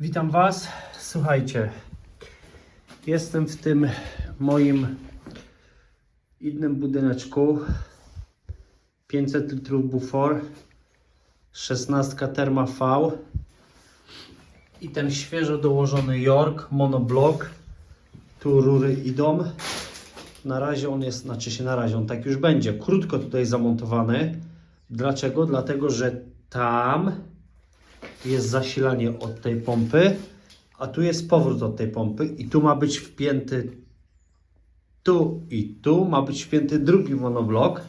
Witam Was. Słuchajcie, jestem w tym moim innym budyneczku. 500 litrów bufor, 16 Terma V i ten świeżo dołożony York monoblock. Tu rury idą. Na razie on jest, znaczy się na razie on tak już będzie, krótko tutaj zamontowany. Dlaczego? Dlatego, że tam jest zasilanie od tej pompy, a tu jest powrót od tej pompy i tu ma być wpięty tu i tu ma być wpięty drugi monoblok.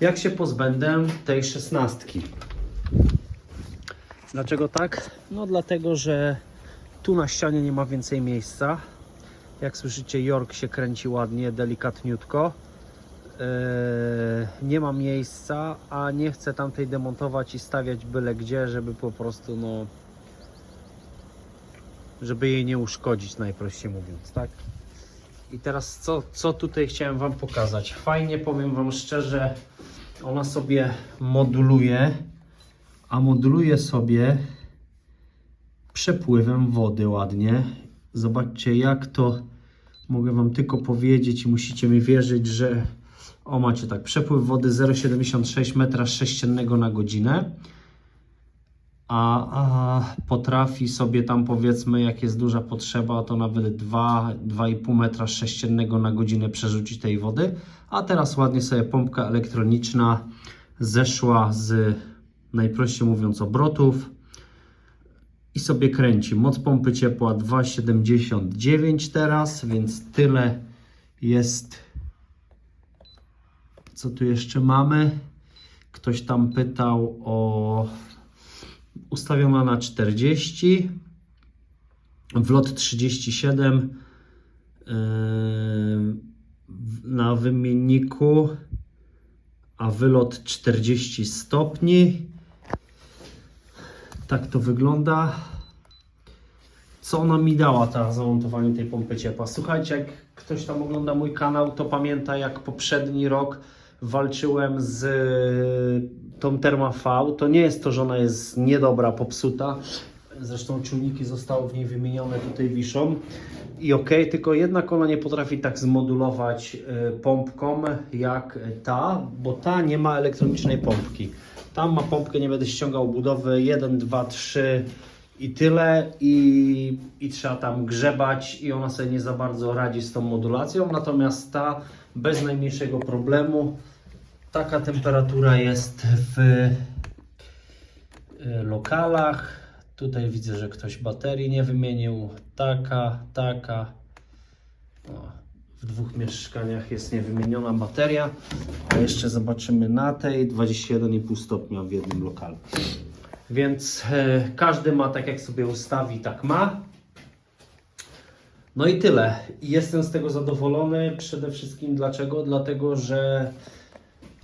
Jak się pozbędę tej szesnastki? Dlaczego tak? No dlatego, że tu na ścianie nie ma więcej miejsca. Jak słyszycie, York się kręci ładnie, delikatniutko. Eee, nie ma miejsca, a nie chcę tamtej demontować i stawiać byle gdzie, żeby po prostu no żeby jej nie uszkodzić najprościej mówiąc, tak? I teraz co, co tutaj chciałem Wam pokazać? Fajnie powiem Wam szczerze, ona sobie moduluje, a moduluje sobie przepływem wody ładnie. Zobaczcie jak to mogę Wam tylko powiedzieć i musicie mi wierzyć, że o macie tak, przepływ wody 0,76 metra sześciennego na godzinę. A, a potrafi sobie tam powiedzmy, jak jest duża potrzeba, to nawet 2, 2,5 metra sześciennego na godzinę przerzucić tej wody. A teraz ładnie sobie pompka elektroniczna zeszła z najprościej mówiąc obrotów i sobie kręci. Moc pompy ciepła 2,79 teraz, więc tyle jest. Co tu jeszcze mamy? Ktoś tam pytał o ustawiona na 40 wlot 37 yy, na wymienniku a wylot 40 stopni. Tak to wygląda. Co ona mi dała ta zamontowanie tej pompy ciepła? Słuchajcie jak ktoś tam ogląda mój kanał to pamięta jak poprzedni rok walczyłem z tą Terma V, to nie jest to, że ona jest niedobra, popsuta. Zresztą czujniki zostały w niej wymienione, tutaj wiszą. I ok, tylko jednak ona nie potrafi tak zmodulować y, pompką jak ta, bo ta nie ma elektronicznej pompki. Tam ma pompkę, nie będę ściągał budowy 1, 2, 3 i tyle i, i trzeba tam grzebać i ona sobie nie za bardzo radzi z tą modulacją, natomiast ta bez najmniejszego problemu Taka temperatura jest w y, lokalach. Tutaj widzę, że ktoś baterii nie wymienił. Taka, taka. O, w dwóch mieszkaniach jest niewymieniona bateria. A jeszcze zobaczymy na tej 21,5 stopnia w jednym lokalu. Więc e, każdy ma tak jak sobie ustawi, tak ma. No i tyle. Jestem z tego zadowolony. Przede wszystkim dlaczego? Dlatego, że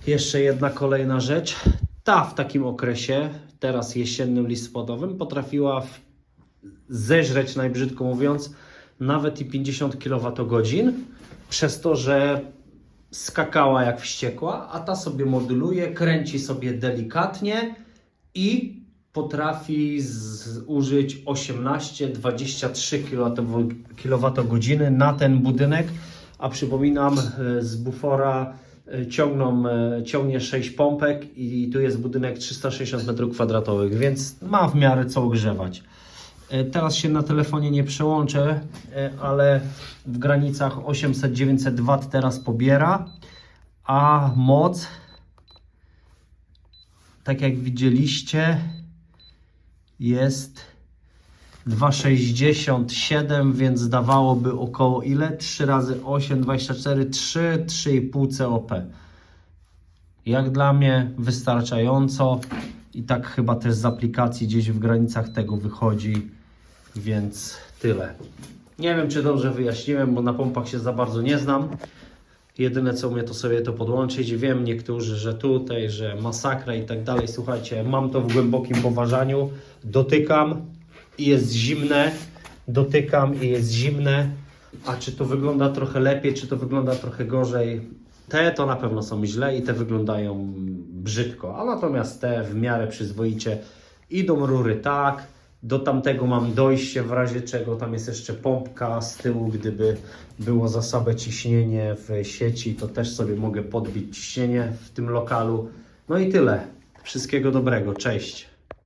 jeszcze jedna kolejna rzecz. Ta w takim okresie, teraz jesiennym listopadowym, potrafiła zeżreć, najbrzydko mówiąc, nawet i 50 kWh, przez to, że skakała jak wściekła, a ta sobie moduluje, kręci sobie delikatnie i potrafi zużyć 18-23 kWh na ten budynek, a przypominam e, z bufora e, ciągną, e, ciągnie 6 pompek i tu jest budynek 360 m2, więc ma w miarę co ogrzewać. Teraz się na telefonie nie przełączę, ale w granicach 800-900 W teraz pobiera, a moc, tak jak widzieliście, jest 2,67, więc dawałoby około ile? 3 razy 8, 24, 3, 3,5 COP. Jak dla mnie wystarczająco i tak chyba też z aplikacji gdzieś w granicach tego wychodzi, więc tyle. Nie wiem, czy dobrze wyjaśniłem, bo na pompach się za bardzo nie znam. Jedyne co mnie to sobie to podłączyć. Wiem niektórzy, że tutaj, że masakra i tak dalej. Słuchajcie, mam to w głębokim poważaniu. Dotykam i jest zimne. Dotykam i jest zimne. A czy to wygląda trochę lepiej, czy to wygląda trochę gorzej? Te to na pewno są źle i te wyglądają brzydko, a natomiast te w miarę przyzwoicie idą rury tak, Do tamtego mam dojście w razie czego. Tam jest jeszcze pompka z tyłu, gdyby było za słabe ciśnienie w sieci, to też sobie mogę podbić ciśnienie w tym lokalu. No i tyle. Wszystkiego dobrego. Cześć.